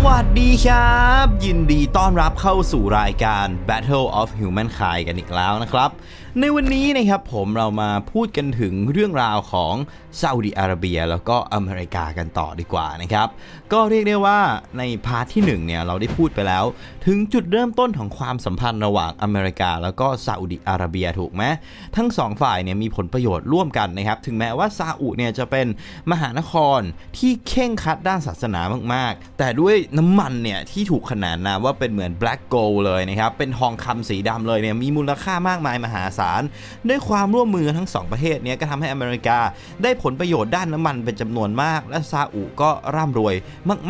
know วัสดีครับ ยินดีต้อนรับเข้าสู่รายการ Battle of Humankind กันอีกแล้วนะครับ ในวันนี้นะครับผมเรามาพูดกันถึงเรื่องราวของซาอุดิอาระเบีย แล้วก็อเมริกากันต่อดีกว่านะครับ ก็เรียกได้ว่าในพาร์ทที่หนึ่งเนี่ยเราได้พูดไปแล้ว ถึงจุดเริ่มต้นของความสัมพันธ์ระหว่างอเมริกา แล้วก็ซาอุดิอาระเบียถูกไหมทั้งสองฝ่ายเนี่ยมีผลประโยชน์ร่วมกันนะครับถึงแม้ว่าซาอุเนี่ยจะเป็นมหานครที่เข่งคัดด้านศาสนามาก ๆ แต่ด้วยน้ำมันเนี่ยที่ถูกขนานนามว่าเป็นเหมือน black gold เลยนะครับ เป็นทองคำสีดำเลยเนี่ยมีมูลค่ามากมายมหาศาล ด้วยความร่วมมือทั้งสองประเทศเนี้ก็ทำให้อเมริกาได้ผลประโยชน์ด้านน้ำมันเป็นจำนวนมาก และซาอุก็ร่ำรวย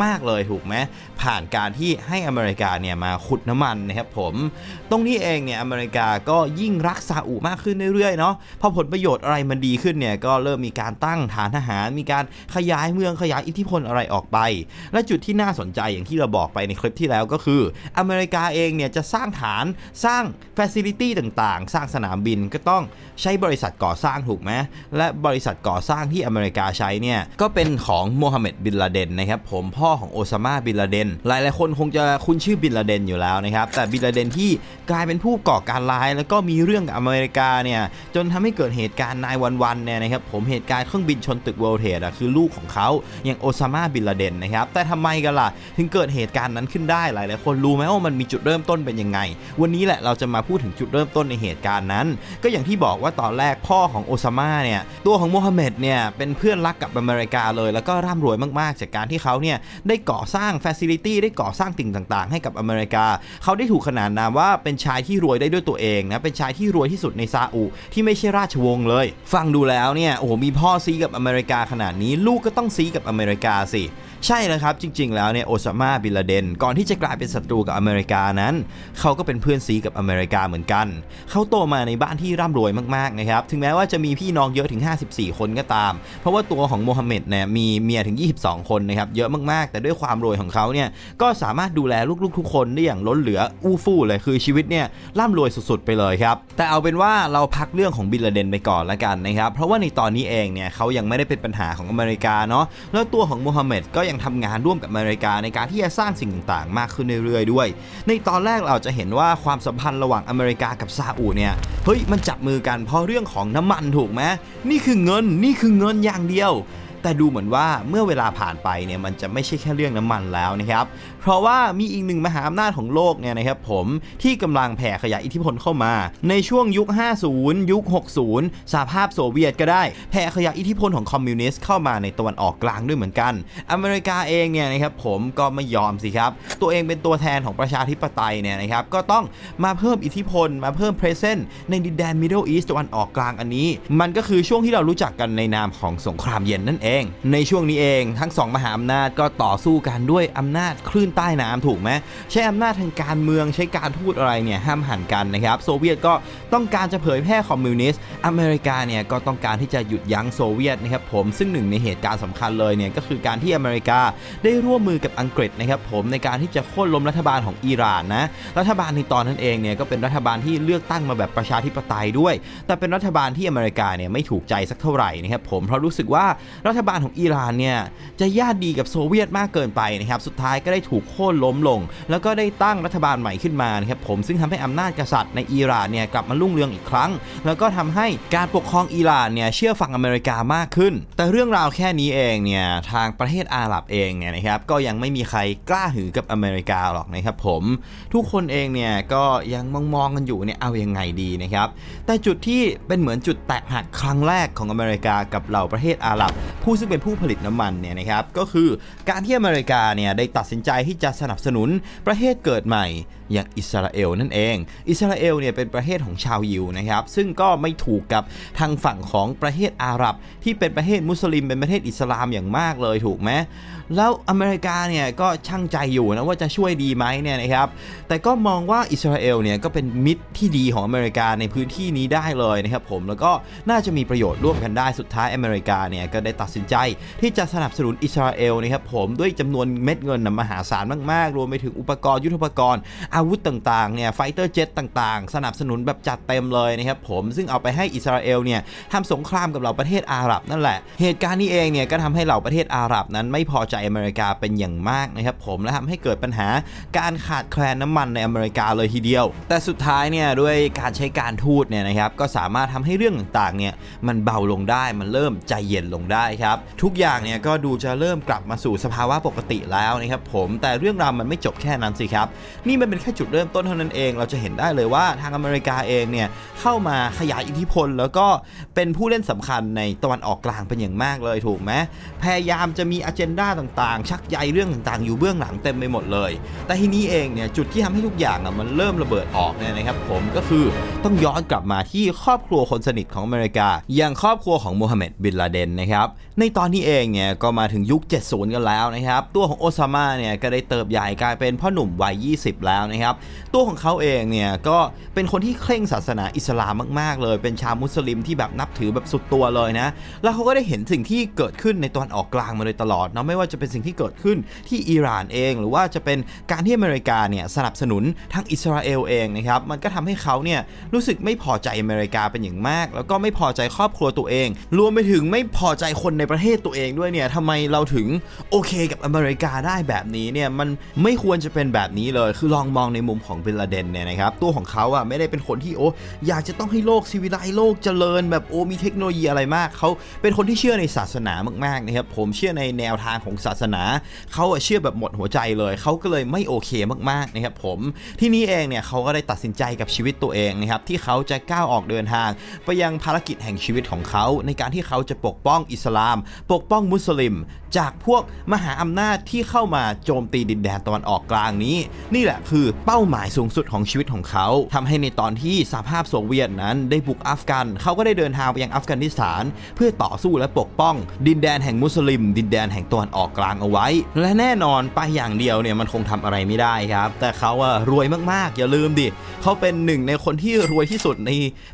มาก ๆ เลยถูกไหมผ่านการที่ให้อเมริกาเนี่ยมาขุดน้ำมันนะครับผม ตรงนี้เองเนี่ยอเมริกาก็ยิ่งรักซาอุมากขึ้นเรื่อยๆเนาะพอผลประโยชน์อะไรมันดีขึ้นเนี่ยก็เริ่มมีการตั้งฐานทหาร มีการขยายเมืองขยายอิทธิพลอะไรออกไป และจุดที่น่าสนใจอย่างที่เราบอกไปในคลิปที่แล้วก็คือ อเมริกาเองเนี่ยจะสร้างฐานสร้างฟ a ซิลิตี้ต่างๆ สร้างสนามบินก็ต้องใช้บริษัทก่อสร้างถูกไหมและบริษัทก่อสร้างที่อเมริกาใช้เนี่ยก็เป็นของโมฮัมเหม็ดบินลาเดนนะครับผมพ่อของโอซามาบินลาเดนหลายๆคนคงจะคุ้นชื่อบินลาเดนอยู่แล้วนะครับแต่บินลาเดนที่กลายเป็นผู้ก่อการร้าย แล้วก็มีเรื่องกับอเมริกาเนี่ยจนทำให้เกิดเหตุการณ์นายวันๆเนี่ยนะครับผมเหตุการณ์เครื่องบินชนตึกเวลเทดอะคือลูกของเขาอย่างโอซามาบินลาเดนนะครับแต่ทำไมกันล่ะถึงเกิดเหตุการณ์นั้นขึ้นได้หลายๆคนรู้ไหมว่ามันมีจุดเริ่มต้นเป็นยังไง วันนี้แหละเราจะมาพูดถึงจุดเริ่มต้นในเหตุการณ์นั้น ก็อย่างที่บอกว่าตอนแรกพ่อของโอซามาเนี่ยตัวของโมฮัมเหม็ดเนี่ยเป็นเพื่อนรักกับอเมริกาเลย แล้วก็ร่ำรวยมากๆ จากการที่เขาเนี่ยได้ก่อสร้างฟ a ซิลิตี้ได้ก่อสร้างสิ่งต่างๆ ให้กับอเมริกา เขาได้ถูกขนานนามว่าเป็นชายที่รวยได้ด้วยตัวเองนะเป็นชายที่รวยที่สุดในซาอุที่ไม่ใช่ราชวงศ์เลย ฟังดูแล้วเนี่ยโอ้โหมีพ่อซีกับอเมริกาขนาดนี้ลูกก็ต้องซีกับอเมริกาสิใช่แล้วครับ จริง ๆ แล้วเนี่ยโอซามาบินลาเดน ก่อนที่จะกลายเป็นศัตรูกับอเมริกานั้น เขาก็เป็นเพื่อนซีกับอเมริกาเหมือนกัน เขาโตมาในบ้านที่ร่ำรวยมากๆนะครับ ถึงแม้ว่าจะมีพี่น้องเยอะถึง 54 คนก็ตาม เพราะว่าตัวของโมฮัมเหม็ดเนี่ยมีเมียถึง 22 คนนะครับ เยอะมากๆ แต่ด้วยความรวยของเขาเนี่ยก็สามารถดูแลลูกๆทุกคนได้อย่างล้นเหลืออู้ฟู่เลยคือชีวิตเนี่ยร่ำรวยสุดๆไปเลยครับแต่เอาเป็นว่าเราพักเรื่องของบินลาเดนไปก่อนละกันนะครับเพราะว่าในตอนนี้เองเนี่ยเขายังไม่ได้เป็นปัญหาของอเมริกาเนาะแล้วตัวของโมฮัมเหม็ดก็ยังทำงานร่วมกับอเมริกาในการที่จะสร้างสิ่งต่างๆ มากขึ้นเรื่อยๆด้วย ในตอนแรกเราจะเห็นว่าความสัมพันธ์ระหว่างอเมริกากับซาอุเนี่ยเฮ้ยมันจับมือกันเพราะเรื่องของน้ำมันถูกไหมนี่คือเงินนี่คือเงินอย่างเดียว แต่ดูเหมือนว่าเมื่อเวลาผ่านไปเนี่ยมันจะไม่ใช่แค่เรื่องน้ำมันแล้วนะครับ เพราะว่ามีอีกหนึ่งมหาอำนาจของโลกเนี่ยนะครับผมที่กำลังแผ่ขยายอิทธิพลเข้ามา ในช่วงยุค 50 ยุค 60 สหภาพโซเวียตก็ได้ แผ่ขยายอิทธิพลของคอมมิวนิสต์เข้ามาในตะวันออกกลางด้วยเหมือนกัน อเมริกาเองเนี่ยนะครับผมก็ไม่ยอมสิครับ ตัวเองเป็นตัวแทนของประชาธิปไตยเนี่ยนะครับก็ต้องมาเพิ่มอิทธิพล มาเพิ่มเพรสเซนต์ในดินแดนมิดเดิลอีสต์ตะวันออกกลางอันนี้ มันก็คือช่วงที่เรารู้จักกันในนามของสงครามเย็นนั่นเองในช่วงนี้เองทั้งสองมหาอำนาจก็ต่อสู้กันด้วยอำนาจคลื่นใต้น้ำถูกไหมใช้อำนาจทางการเมืองใช้การทูตอะไรเนี่ยห้ามหันกันนะครับโซเวียตก็ต้องการจะเผยแพร่คอมมิวนิสต์อเมริกาเนี่ยก็ต้องการที่จะหยุดยั้งโซเวียตนะครับผมซึ่งหนึ่งในเหตุการณ์สำคัญเลยเนี่ยก็คือการที่อเมริกาได้ร่วมมือกับอังกฤษนะครับผมในการที่จะโค่นล้มรัฐบาลของอิหร่านนะรัฐบาลในตอนนั้นเองเนี่ยก็เป็นรัฐบาลที่เลือกตั้งมาแบบประชาธิปไตยด้วย แต่เป็นรัฐบาลที่อเมริกาเนี่ยไม่ถูกใจสักเท่าไหร่นะครับผมเพราะรู้สึกว่ารัฐฐบาลของอิหร่านเนี่ยจะญาติดีกับโซเวียตมากเกินไปนะครับสุดท้ายก็ได้ถูกโค่นล้มลง แล้วก็ได้ตั้งรัฐบาลใหม่ขึ้นมานะครับผมซึ่งทำให้อำนาจกษัตริย์ในอิหร่านเนี่ยกลับมารุ่งเรืองอีกครั้ง แล้วก็ทำให้การปกครองอิหร่านเนี่ยเชื่อฟังอเมริกามากขึ้น แต่เรื่องราวแค่นี้เองเนี่ยทางประเทศอาหรับเองเนี่ยนะครับก็ยังไม่มีใครกล้าหือกับอเมริกาหรอกนะครับผมทุกคนเองเนี่ยก็ยังมองมองๆกันอยู่เนี่ยเอายังไงดีนะครับแต่จุดที่เป็นเหมือนจุดแตกหักครั้งแรกของอเมริกากับเหล่าประเทศอาหรับผู้ซึ่งเป็นผู้ผลิตน้ำมันเนี่ยนะครับก็คือการที่อเมริกาเนี่ยได้ตัดสินใจที่จะสนับสนุนประเทศเกิดใหม่ อย่างอิสราเอลนั่นเอง อิสราเอลเนี่ยเป็นประเทศของชาวยิวนะครับ ซึ่งก็ไม่ถูกกับทางฝั่งของประเทศอาหรับ ที่เป็นประเทศมุสลิมเป็นประเทศอิสลามอย่างมากเลยถูกไหมแล้วอเมริกาเนี่ยก็ช่างใจอยู่นะว่าจะช่วยดีไหมเนี่ยนะครับแต่ก็มองว่าอิสราเอลเนี่ยก็เป็นมิตรที่ดีของอเมริกาในพื้นที่นี้ได้เลยนะครับผมแล้วก็น่าจะมีประโยชน์ร่วมกันได้สุดท้ายอเมริกาเนี่ยก็ได้ตัดสินใจที่จะสนับสนุนอิสราเอลนะครับผมด้วยจำนวนเม็ดเงินนมหาศาลมากๆ รวมไปถึงอุปกรณ์ยุทโธปกรณ์อาวุธต่างๆ เนี่ยไฟเตอร์เจ็ตต่างๆ สนับสนุนแบบจัดเต็มเลยนะครับผม ซึ่งเอาไปให้อิสราเอลเนี่ยทำสงครามกับเหล่าประเทศอาหรับนั่นแหละ เหตุการณ์นี้เองเนี่ยก็ทำให้เหล่าประเทศอาหรับนั้นไม่พอใจอเมริกาเป็นอย่างมากนะครับผมและทำให้เกิดปัญหาการขาดแคลนน้ำมันในอเมริกาเลยทีเดียว แต่สุดท้ายเนี่ยด้วยการใช้การทูตเนี่ยนะครับก็สามารถทำให้เรื่องต่างๆ เนี่ยมันเบาลงได้มันเริ่มใจเย็นลงได้ครับ ทุกอย่างเนี่ยก็ดูจะเริ่มกลับมาสู่สภาวะปกติแล้วนะครับผมแต่เรื่องราวมันไม่จบแค่นั้นสิครับ นี่มันเป็นแค่จุดเริ่มต้นเท่านั้นเอง เราจะเห็นได้เลยว่าทางอเมริกาเองเนี่ยเข้ามาขยายอิทธิพล แล้วก็เป็นผู้เล่นสำคัญในตะวันออกกลางเป็นอย่างมากเลยถูกไหมพยายามจะมีอ g e n d a ต่างๆ ชักใยเรื่องต่างๆ อยู่เบื้องหลังเต็มไปหมดเลย แต่ทีนี้เองเนี่ยจุดที่ทำให้ทุกอย่างอะมันเริ่มระเบิดออกเนี่ยนะครับผมก็คือต้องย้อนกลับมาที่ครอบครัวคนสนิทของอเมริกา อย่างครอบครัวของโมฮัมเหม็ดบินลาเดนนะครับในตอนนี้เองเนี่ยก็มาถึงยุค 70 กันแล้วนะครับตัวของโอซามาเนี่ยก็ได้เติบใหญ่กลายเป็นพ่อหนุ่มวัย 20 แล้วนะครับตัวของเขาเองเนี่ยก็เป็นคนที่เคร่งศาสนาอิสลามมากๆ เลย เป็นชาวมุสลิมที่แบบนับถือแบบสุดตัวเลยนะแล้วเขาก็ได้เห็นสิ่งที่เกิดขึ้นในตะวันออกกลางมาโดยตลอดเนาะไม่ว่าจะเป็นสิ่งที่เกิดขึ้นที่อิหร่านเอง หรือว่าจะเป็นการที่อเมริกาเนี่ยสนับสนุนทางอิสราเอลเองนะครับมันก็ทำให้เขาเนี่ยรู้สึกไม่พอใจอเมริกาเป็นอย่างมาก แล้วก็ไม่พอใจครอบครัวตัวเอง รวมไปถึงไม่พอใจคนในประเทศตัวเองด้วยเนี่ยทำไมเราถึงโอเคกับอเมริกาได้แบบนี้เนี่ยมันไม่ควรจะเป็นแบบนี้เลยคือลองมองในมุมของบินลาเดนเนี่ยนะครับตัวของเขาอะไม่ได้เป็นคนที่โอ้อยากจะต้องให้โลกซีวิไลโลกเจริญ แบบโอ้มีเทคโนโลยีอะไรมาก เขาเป็นคนที่เชื่อในศาสนามากๆนะครับผมเชื่อในแนวทางของศาสนาเขาอะเชื่อแบบหมดหัวใจเลยเขาก็เลยไม่โอเคมากๆนะครับผมที่นี้เองเนี่ยเขาก็ได้ตัดสินใจกับชีวิตตัวเองนะครับที่เขาจะก้าวออกเดินทาง ไปยังภารกิจแห่งชีวิตของเขาในการที่เขาจะปกป้องอิสลาม ปกป้องมุสลิม จากพวกมหาอำนาจที่เข้ามาโจมตีดินแดนตะวันออกกลางนี้ นี่แหละคือเป้าหมายสูงสุดของชีวิตของเขาทำให้ในตอนที่สหภาพโซเวียตนั้นได้บุกอัฟกัน เขาก็ได้เดินทางไปยังอัฟกานิสถาน เพื่อต่อสู้และปกป้อง ดินแดนแห่งมุสลิม ดินแดนแห่งตะวันออกกลางเอาไว้ และแน่นอนไปอย่างเดียวเนี่ยมันคงทำอะไรไม่ได้ครับ แต่เขาอะรวยมากๆ อย่าลืมดิเขาเป็นหนึ่งในคนที่รวยที่สุดใน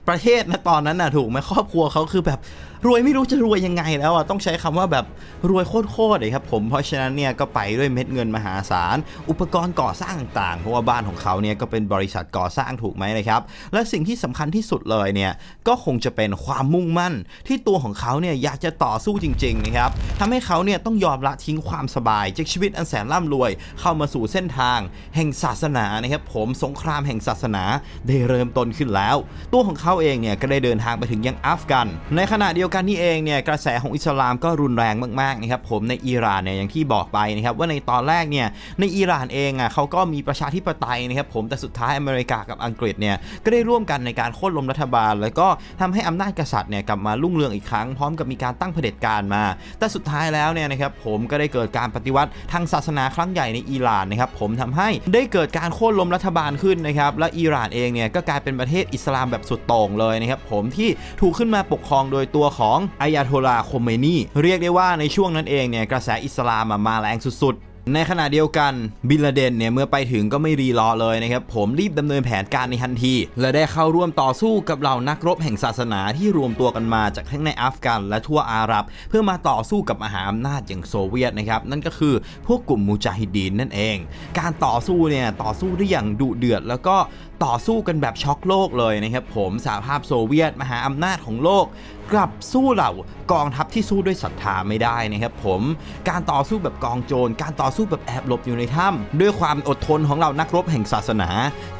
ประเทศนะตอนนั้นนะถูกไหมครอบครัวเขาคือแบบรวยไม่รู้จะรวยยังไงแล้วอะต้องใช้คำว่าแบบรวยโคตรๆเลยครับผมเพราะฉะนั้นเนี่ยก็ไปด้วยเม็ดเงินมหาศาล อุปกรณ์ก่อสร้างต่างๆเพราะว่าบ้านของเขาเนี่ยก็เป็นบริษัทก่อสร้างถูกไหมนะครับ และสิ่งที่สำคัญที่สุดเลยเนี่ยก็คงจะเป็นความมุ่งมั่น ที่ตัวของเขาเนี่ยอยากจะต่อสู้จริงๆนะครับทำให้เขาเนี่ยต้องยอมละทิ้งความสบายจากชีวิตอันแสนร่ำรวย เข้ามาสู่เส้นทาง แห่งศาสนานะครับผมสงครามแห่งศาสนาได้เริ่มต้นขึ้นแล้ว ตัวของเขาเองเนี่ยก็ได้เดินทางไปถึงยังอัฟกัน ในขณะเดียวกันนี่เองเนี่ยกระแสของอิสลามก็รุนแรงมากๆนะครับผมในอิหร่านเนี่ยอย่างที่บอกไปนะครับว่าในตอนแรกเนี่ยในอิหร่านเองอะเขาก็มีประชาธิปไตยนะครับผมแต่สุดท้ายอเมริกากับอังกฤษเนี่ยก็ได้ร่วมกันในการโค่นล้มรัฐบาล แล้วก็ทำให้อำนาจกษัตริย์เนี่ยกลับมารุ่งเรืองอีกครั้งพร้อมกับมีการตั้งเผด็จการมา แต่สุดท้ายแล้วเนี่ยนะครับผมก็ได้เกิดการปฏิวัติทางศาสนาครั้งใหญ่ในอิหร่านนะครับผมทำให้ได้เกิดการโค่นล้มรัฐบาลขึ้นนะครับและอิหร่านเองเนี่ยก็กลายเป็นประเทศอิสลามแบบสุดโต่งเลยนะครับผมที่ถูกขึ้นมาปกครองโดยตัวของอายาโทลาโคเมนีเรียกได้ว่าในช่วงนั้นเองเนี่ยกระแสอิสลามอะมาแรงสุดๆ ในขณะเดียวกันบินลาเดนเนี่ยเมื่อไปถึงก็ไม่รีรอเลยนะครับผมรีบดำเนินแผนการในทันที และได้เข้าร่วมต่อสู้กับเหล่านักรบแห่งศาสนาที่รวมตัวกันมาจากทั้งในอัฟกันและทั่วอาหรับ เพื่อมาต่อสู้กับมหาอำนาจอย่างโซเวียตนะครับนั่นก็คือพวกกลุ่มมูจาฮิดดีนนั่นเอง การต่อสู้เนี่ยต่อสู้ได้อย่างดุเดือด แล้วก็ต่อสู้กันแบบช็อกโลกเลยนะครับผมสหภาพโซเวียต มหาอำนาจของโลก กลับสู้เหล่ากองทัพที่สู้ด้วยศรัทธาไม่ได้นะครับผมการต่อสู้แบบกองโจรการต่อสู้แบบแอบหลบอยู่ในถ้ำด้วยความอดทนของเรานักรบแห่งศาสนา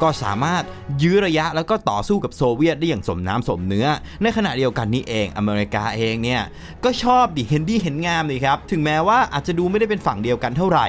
ก็สามารถยื้อระยะแล้วก็ต่อสู้กับโซเวียตได้อย่างสมน้ำสมเนื้อ ในขณะเดียวกันนี้เองอเมริกาเองเนี่ยก็ชอบดิเห็นดีเห็นงามเลยครับถึงแม้ว่าอาจจะดูไม่ได้เป็นฝั่งเดียวกันเท่าไหร่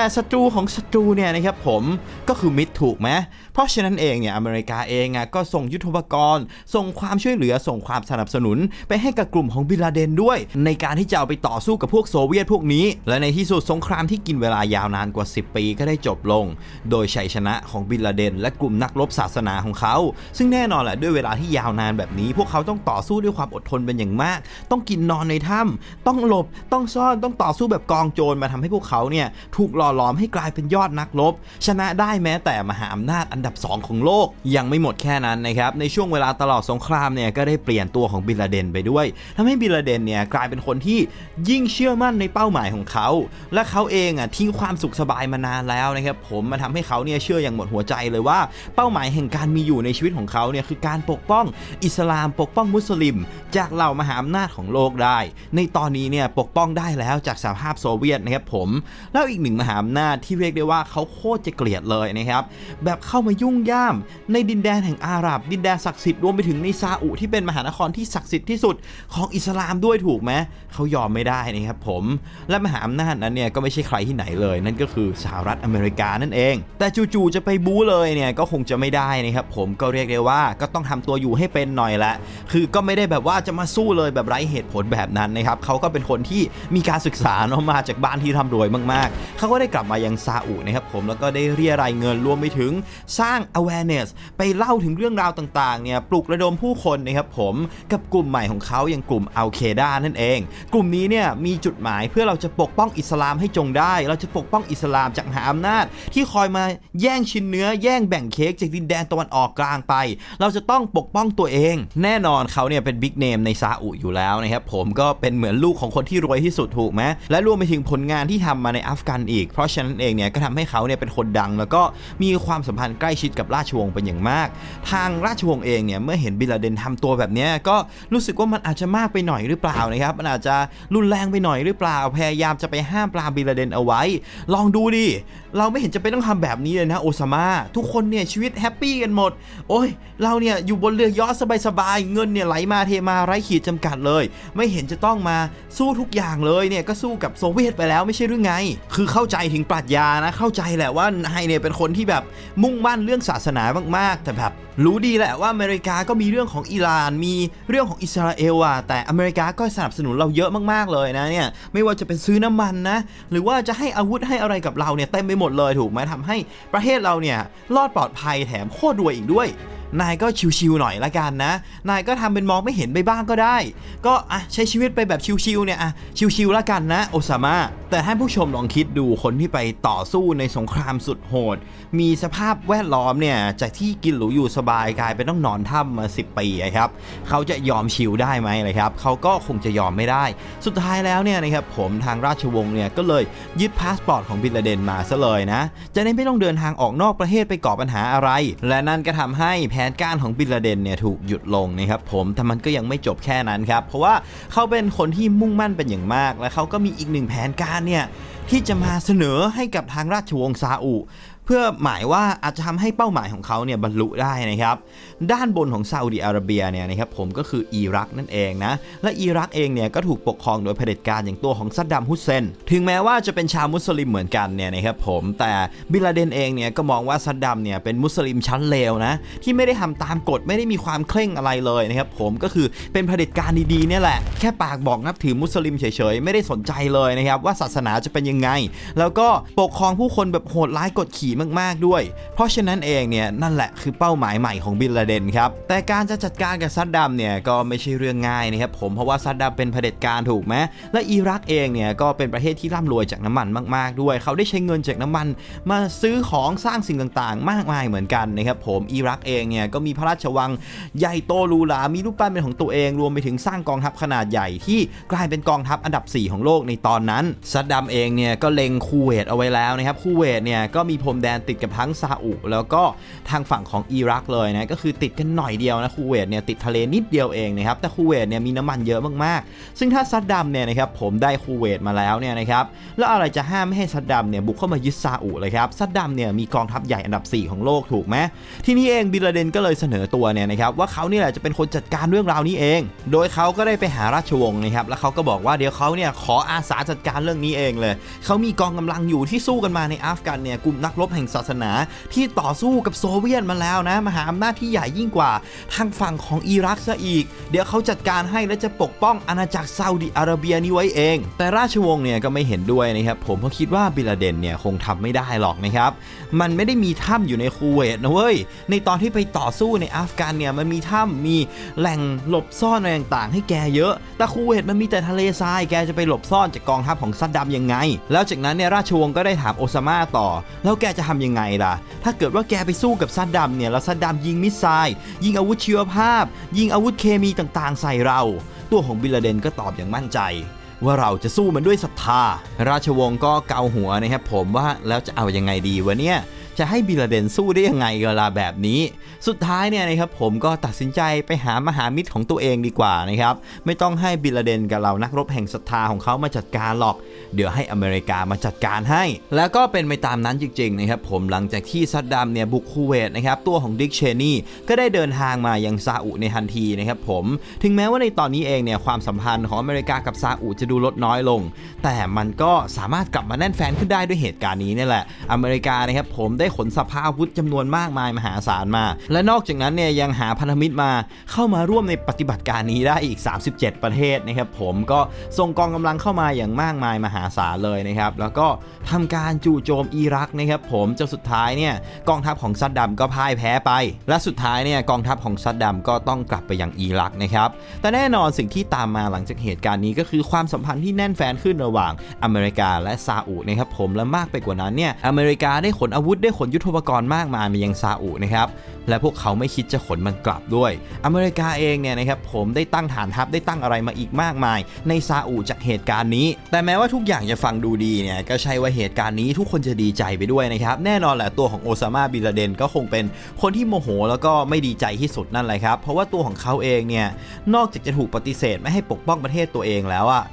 แต่ศัตรูของศัตรูเนี่ยนะครับผมก็คือมิตรถูกไหมเพราะฉะนั้นเองเนี่ยอเมริกาเองอะก็ส่งยุทธปกรณ์ ส่งความช่วยเหลือส่งความสนับสนุน ไปให้กับกลุ่มของบิลาเดนด้วย ในการที่จะเอาไปต่อสู้กับพวกโซเวียตพวกนี้ และในที่สุดสงครามที่กินเวลายาวนานกว่า 10 ปีก็ได้จบลง โดยชัยชนะของบิลาเดน และกลุ่มนักรบศาสนาของเขา ซึ่งแน่นอนแหละด้วยเวลาที่ยาวนานแบบนี้ พวกเขาต้องต่อสู้ด้วยความอดทนเป็นอย่างมาก ต้องกินนอนในถ้ำต้องหลบต้องซ่อนต้องต่อสู้แบบกองโจรมาทำให้พวกเขาเนี่ยถูกหล่หลอมให้กลายเป็นยอดนักรบ ชนะได้แม้แต่มหาอำนาจอันดับ 2 ของโลก ยังไม่หมดแค่นั้นนะครับ ในช่วงเวลาตลอดสงครามเนี่ยก็ได้เปลี่ยนตัวของบิลาเดนไปด้วยทำให้บิลาเดนเนี่ยกลายเป็นคนที่ยิ่งเชื่อมั่นในเป้าหมายของเขา และเขาเองอะทิ้งความสุขสบายมานานแล้วนะครับผมมันทำให้เขาเนี่ยเชื่ออย่างหมดหัวใจเลยว่า เป้าหมายแห่งการมีอยู่ในชีวิตของเขาเนี่ยคือการปกป้องอิสลามปกป้องมุสลิม จากเหล่ามหาอำนาจของโลกได้ ในตอนนี้เนี่ยปกป้องได้แล้วจากสหภาพโซเวียตนะครับผมแล้วอีกหนึ่งมหาอำนาจที่เรียกได้ว่าเขาโคตรจะเกลียดเลยนะครับ แบบเข้ามายุ่งย่ามในดินแดนแห่งอาหรับ ดินแดนศักดิ์สิทธิ์รวมไปถึงในซาอุที่เป็นมหานครที่ศักดิ์สิทธิ์ที่สุดของอิสลามด้วยถูกไหมเขายอมไม่ได้นะครับผม และมหาอำนาจนั้นเนี่ยก็ไม่ใช่ใครที่ไหนเลย นั่นก็คือสหรัฐอเมริกานั่นเอง แต่จู่ๆจะไปบู๊เลยเนี่ยก็คงจะไม่ได้นะครับผมก็เรียกได้ว่าก็ต้องทำตัวอยู่ให้เป็นหน่อยละคือก็ไม่ได้แบบว่าจะมาสู้เลยแบบไร้เหตุผลแบบนั้นนะครับเขาก็เป็นคนที่มีการศึกษาเนาะมาจากบ้านที่ร่ำรวยมากๆเขาก็ได้กลับมายังซาอุนะครับผมแล้วก็ได้เรียรายเงินรวมไปถึงสร้าง awareness ไปเล่าถึงเรื่องราวต่างๆเนี่ยปลุกระดมผู้คนนะครับผมกับกลุ่มใหม่ของเขาอย่างกลุ่มอัลเคดานั่นเอง กลุ่มนี้เนี่ยมีจุดหมายเพื่อเราจะปกป้องอิสลามให้จงได้ เราจะปกป้องอิสลามจากหาอำนาจ ที่คอยมาแย่งชิ้นเนื้อแย่งแบ่งเค้กจากดินแดนตะวันออกกลางไป เราจะต้องปกป้องตัวเอง แน่นอนเขาเนี่ยเป็นบิ๊กเนมในซาอุอยู่แล้วนะครับผมก็เป็นเหมือนลูกของคนที่รวยที่สุดถูกไหมและรวมไปถึงผลงานที่ทำมาในอัฟกันอีกเพราะฉะนั้นเองเนี่ยก็ทำให้เขาเนี่ยเป็นคนดัง แล้วก็มีความสัมพันธ์ใกล้ชิดกับราชวงศ์เป็นอย่างมาก ทางราชวงศ์เองเนี่ยเมื่อเห็นบิลาเดนทำตัวแบบนี้ก็รู้สึกว่ามันอาจจะมากไปหน่อยหรือเปล่านะครับมันอาจจะรุนแรงไปหน่อยหรือเปล่าพยายามจะไปห้ามปรามบิลาเดนเอาไว้ ลองดูดิเราไม่เห็นจะเป็นต้องทำแบบนี้เลยนะโอซาม่าทุกคนเนี่ยชีวิตแฮปปี้กันหมด โอ้ย เราเนี่ยอยู่บนเรือยอชสบายๆเงินเนี่ยไหลมาเทมาไร้ขีดจำกัดเลย ไม่เห็นจะต้องมาสู้ทุกอย่างเลยเนี่ยก็สู้กับโซเวียตไปแล้วไม่ใช่หรือไง คือเข้าใจถึงปรัชญานะเข้าใจแหละว่านายเนี่ยเป็นคนที่แบบมุ่งมั่นเรื่องศาสนามากๆ แต่แบบรู้ดีแหละว่าอเมริกาก็มีเรื่องของอิหร่าน มีเรื่องของอิสราเอลอะแต่อเมริกาก็สนับสนุนเราเยอะมากๆเลยนะเนี่ยไม่ว่าจะเป็นซื้อน้ำมันนะหรือว่าจะให้อาวุธให้อะไรกับเราเนี่ยเต็มไปหมดเลยถูกไหมทำให้ประเทศเราเนี่ยรอดปลอดภัยแถมโคตรรวยอีกด้วย นายก็ชิวๆหน่อยละกันนะ นายก็ทำเป็นมองไม่เห็นไปบ้างก็ได้ ก็อะใช้ชีวิตไปแบบชิวๆเนี่ยอะชิวๆละกันนะโอซาม่าแต่ให้ผู้ชมลองคิดดูคนที่ไปต่อสู้ในสงครามสุดโหด มีสภาพแวดล้อมเนี่ยจากที่กินหรูอยู่สบายกลายเป็นต้องนอนถ้ำมา 10 ปีครับเขาจะยอมชิวได้ไหมเลยครับเขาก็คงจะยอมไม่ได้ สุดท้ายแล้วเนี่ยนะครับผมทางราชวงศ์เนี่ยก็เลยยึดพาสปอร์ตของบินลาเดนมาซะเลยนะจะได้ไม่ต้องเดินทางออกนอกประเทศไปก่อปัญหาอะไร และนั่นก็ทำให้แผนการของบินลาเดนเนี่ยถูกหยุดลงนะครับผมแต่มันก็ยังไม่จบแค่นั้นครับ เพราะว่าเขาเป็นคนที่มุ่งมั่นเป็นอย่างมาก และเขาก็มีอีกหนึ่งแผนการเนี่ยที่จะมาเสนอให้กับทางราชวงศ์ซาอุ เพื่อหมายว่าอาจจะทำให้เป้าหมายของเขาเนี่ยบรรลุได้นะครับ ด้านบนของซาอุดิอาระเบียเนี่ยนะครับผมก็คืออิรักนั่นเองนะและอิรักเองเนี่ยก็ถูกปกครองโดยเผด็จการอย่างตัวของซัดดัมฮุสเซนถึงแม้ว่าจะเป็นชาวมุสลิมเหมือนกันเนี่ยนะครับผมแต่บิลาเดนเองเนี่ยก็มองว่าซัดดัมเนี่ยเป็นมุสลิมชั้นเลวนะที่ไม่ได้ทำตามกฎไม่ได้มีความเคร่งอะไรเลยนะครับผมก็คือเป็นเผด็จการดีๆเนี่ยแหละแค่ปากบอกนับถือมุสลิมเฉยๆ ไม่ได้สนใจเลยนะครับว่าศาสนาจะเป็นยังไง แล้วก็ปกครองผู้คนแบบโหดร้ายกดขี่มากๆด้วย เพราะฉะนั้นเองเนี่ยนั่นแหละคือเป้าหมายใหม่ของบิลาเดนครับ แต่การจะจัดการกับซัดดัมเนี่ยก็ไม่ใช่เรื่องง่ายนะครับผมเพราะว่าซัดดัมเป็นเผด็จการถูกไหมและอิรักเองเนี่ยก็เป็นประเทศที่ร่ำรวยจากน้ำมันมากๆ ด้วย เขาได้ใช้เงินจากน้ำมัน มาซื้อของสร้างสิ่งต่างๆ มากมายเหมือนกันนะครับผมอิรักเองเนี่ยก็มีพระราชวังใหญ่โตหรูหรามีรูปปั้นเป็นของตัวเองรวมไปถึงสร้างกองทัพขนาดใหญ่ที่กลายเป็นกองทัพอันดับ 4 ของโลกในตอนนั้นซัดดัมเองเนี่ยก็เล็งคูเวตเอาไว้แล้วนะครับคูเวตเนี่ยก็มีพรมแดนติดกับทั้งซาอุแล้วก็ทางฝั่งของอิรักเลยนะก็คือติดกันหน่อยเดียวนะคูเวตเนี่ยติดทะเลนิดเดียวเองนะครับแต่คูเวตเนี่ยมีน้ำมันเยอะมากๆ ซึ่งถ้าซัดดัมเนี่ยนะครับผมได้คูเวตมาแล้วเนี่ยนะครับแล้วอะไรจะห้ามไม่ให้ซัดดัมเนี่ยบุกเข้ามายึดซาอุเลยครับซัดดัมเนี่ยมีกองทัพใหญ่อันดับ 4 ของโลกถูกไหมทีนี้เองบิลาเดนก็เลยเสนอตัวเนี่ยนะครับว่าเขาเนี่ยแหละจะเป็นคนจัดการเรื่องราวนี้เอง โดยเขาก็ได้ไปหาราชวงศ์นะครับแล้วเขาก็บอกว่าเดี๋ยวเขาเนี่ยขออาสาจัดการเรื่องนี้เองเลยเขามีกองกำลังอยู่ที่สู้กันมาในอัฟกันเนี่ยกลุ่มนักรบแห่งศาสนา ที่ต่อสู้กับโซเวียตมาแล้วนะมหาอำนาจที่ใหญ่ยิ่งกว่า ทางฝั่งของอิรักซะอีก เดี๋ยวเขาจัดการให้และจะปกป้องอาณาจักรซาอุดิอาระเบียนี้ไว้เอง แต่ราชวงศ์เนี่ยก็ไม่เห็นด้วยนะครับผมเพราะคิดว่าบิลาเดนเนี่ยคงทำไม่ได้หรอกนะครับ มันไม่ได้มีถ้ำอยู่ในคูเวตนะเว้ย ในตอนที่ไปต่อสู้ในอัฟกันเนี่ยมันมีถ้ำมีแหล่งหลบซ่อนอะไรต่างๆ ให้แกเยอะ แต่คูเวตมันมีแต่ทะเลทรายแกจะไปหลบซ่อนจากกองทัพของซัดดัมยังไง แล้วจากนั้นเนี่ยราชวงศ์ก็ได้ถามโอซาม่าต่อ แล้วแกจะทำยังไงล่ะ ถ้าเกิดว่าแกไปสู้กับซัดดัมเนี่ยแล้วซัดดัมยิงมิสไซาย ยิงอาวุธชีวภาพ ยิงอาวุธเคมีต่างๆ ใส่เรา ตัวของบิลลาเดนก็ตอบอย่างมั่นใจ ว่าเราจะสู้มันด้วยศรัทธา ราชวงศ์ก็เกาหัวนะครับผมว่าแล้วจะเอายังไงดีวะเนี่ย จะให้บิลาเดนสู้ได้ยังไงเวลาแบบนี้ สุดท้ายเนี่ยนะครับผมก็ตัดสินใจไปหามหามิตรของตัวเองดีกว่านะครับ ไม่ต้องให้บิลลาเดนกับเรานักรบแห่งศรัทธาของเขามาจัดการหรอก เดี๋ยวให้อเมริกามาจัดการให้ แล้วก็เป็นไปตามนั้นจริงๆนะครับผมหลังจากที่ซัดดัมเนี่ยบุกคูเวตนะครับตัวของดิกเชนีก็ได้เดินทางมายังซาอุในทันทีนะครับผมถึงแม้ว่าในตอนนี้เองเนี่ยความสัมพันธ์ของอเมริกากับซาอุจะดูลดน้อยลง แต่มันก็สามารถกลับมาแน่นแฟนขึ้นได้ด้วยเหตุการณ์นี้นี่แหละอเมริกานะครับผมได้ขนสภาอาวุธจำนวนมากมายมหาศาลมา และนอกจากนั้นเนี่ยยังหาพันธมิตรมาเข้ามาร่วมในปฏิบัติการนี้ได้อีก 37 ประเทศนะครับผมก็ส่งกองกำลังเข้ามาอย่างมากมายมหาศาลเลยนะครับแล้วก็ทำการจู่โจมอิรักนะครับผมจนสุดท้ายเนี่ยกองทัพของซัดดัมก็พ่ายแพ้ไป และสุดท้ายเนี่ยกองทัพของซัดดัมก็ต้องกลับไปยังอิรักนะครับแต่แน่นอนสิ่งที่ตามมาหลังจากเหตุการณ์นี้ก็คือความสัมพันธ์ที่แน่นแฟนขึ้นระหว่างอเมริกาและซาอุนะครับผมและมากไปกว่านั้นเนี่ยอเมริกาได้ขนอาวุธได้ขนยุทโธปกรณ์มากมายมายังซาอุนะครับและพวกเขาไม่คิดจะขนมันกลับด้วย อเมริกาเองเนี่ยนะครับผมได้ตั้งฐานทัพได้ตั้งอะไรมาอีกมากมาย ในซาอุจากเหตุการณ์นี้ แต่แม้ว่าทุกอย่างจะฟังดูดีเนี่ยก็ใช่ว่าเหตุการณ์นี้ทุกคนจะดีใจไปด้วยนะครับแน่นอนแหละตัวของโอซามาบิลาเดนก็คงเป็นคนที่โมโหแล้วก็ไม่ดีใจที่สุดนั่นแหละครับเพราะว่าตัวของเขาเองเนี่ยนอกจากจะถูกปฏิเสธไม่ให้ปกป้องประเทศตัวเองแล้วอะ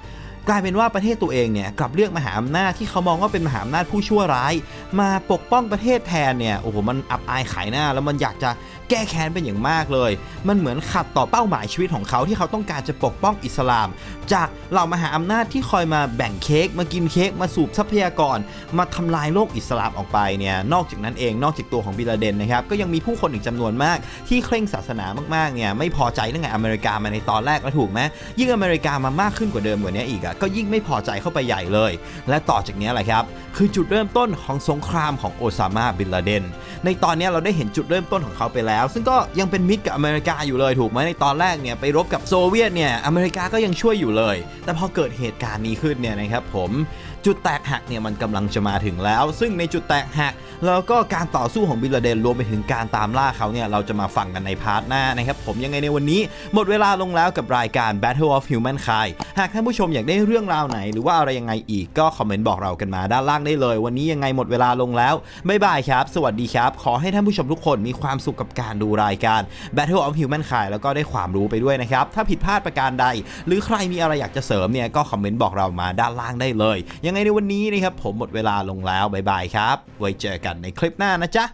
กลายเป็นว่าประเทศตัวเองเนี่ยกลับเลือกมหาอำนาจที่เขามองว่าเป็นมหาอำนาจผู้ชั่วร้าย มาปกป้องประเทศแทนเนี่ยโอ้โหมันอับอายขายหน้า แล้วมันอยากจะแก้แค้นเป็นอย่างมากเลย มันเหมือนขัดต่อเป้าหมายชีวิตของเขาที่เขาต้องการจะปกป้องอิสลาม จากเหล่ามหาอำนาจที่คอยมาแบ่งเค้กมากินเค้กมาสูบทรัพยากร มาทำลายโลกอิสลามออกไปเนี่ยนอกจากนั้นเองนอกจากตัวของบิลาเดนนะครับก็ยังมีผู้คนอีกจำนวนมาก ที่เคร่งศาสนามากๆเนี่ยไม่พอใจเรื่องไงอเมริกามาในตอนแรกแล้วถูกไหมยิ่งอเมริกามามากขึ้นกว่าเดิมกว่านี้อีกอะก็ยิ่งไม่พอใจเข้าไปใหญ่เลย และต่อจากนี้แหละครับ คือจุดเริ่มต้นของสงครามของโอซามาบินลาเดน ในตอนนี้เราได้เห็นจุดเริ่มต้นของเขาไปแล้ว ซึ่งก็ยังเป็นมิตรกับอเมริกาอยู่เลยถูกไหมในตอนแรกเนี่ยไปรบกับโซเวียตเนี่ยอเมริกาก็ยังช่วยอยู่เลย แต่พอเกิดเหตุการณ์นี้ขึ้นเนี่ยนะครับผม จุดแตกหักเนี่ยมันกำลังจะมาถึงแล้ว ซึ่งในจุดแตกหักแล้วก็การต่อสู้ของบิลลาเดนรวมไปถึงการตามล่าเขาเนี่ยเราจะมาฟังกันในพาร์ทหน้านะครับผมยังไงในวันนี้ หมดเวลาลงแล้วกับรายการ Battle of Humankind หากท่านผู้ชมอยากได้เรื่องราวไหน หรือว่าอะไรยังไงอีกก็คอมเมนต์บอกเรากันมาด้านล่างได้เลย วันนี้ยังไงหมดเวลาลงแล้วบ๊ายบายครับ สวัสดีครับ ขอให้ท่านผู้ชมทุกคนมีความสุขกับการดูรายการ Battle of Humankind แล้วก็ได้ความรู้ไปด้วยนะครับถ้าผิดพลาดประการใด หรือใครมีอะไรอยากจะเสริมเนี่ยก็คอมเมนต์บอกเรามาด้านล่างได้เลยยังยังไงในวันนี้นะครับผมหมดเวลาลงแล้วบายบายครับ ไว้เจอกันในคลิปหน้านะจ๊ะ